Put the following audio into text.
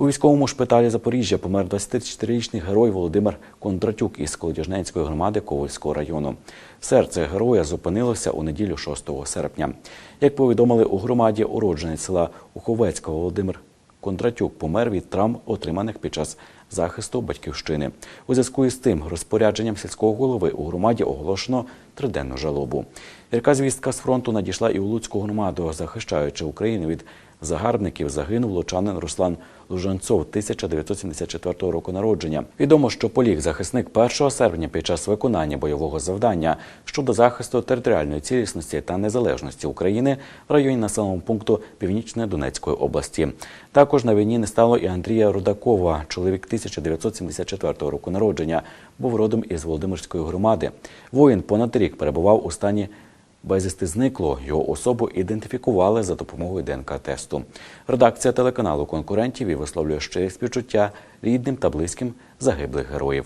У військовому шпиталі Запоріжжя помер 24-річний герой Володимир Кондратюк із Колодяжненської громади Ковальського району. Серце героя зупинилося у неділю 6 серпня. Як повідомили у громаді, уродженець села Уховецька Володимир Кондратюк помер від травм, отриманих під час захисту батьківщини. У зв'язку із тим розпорядженням сільського голови у громаді оголошено триденну жалобу. Яка звістка з фронту надійшла і у Луцьку громаду, захищаючи Україну від загарбників, загинув лучанин Руслан Лужанцов 1974 року народження. Відомо, що поліг захисник 1 серпня під час виконання бойового завдання щодо захисту територіальної цілісності та незалежності України в районі населеного пункту Північної Донецької області. Також на війні не стало і Андрія Рудакова, чоловік 1974 року народження, був родом із Володимирської громади. Воїн понад рік перебував у стані безвісти зникло. Його особу ідентифікували за допомогою ДНК-тесту. Редакція телеканалу конкурентів і висловлює щирі співчуття рідним та близьким загиблих героїв.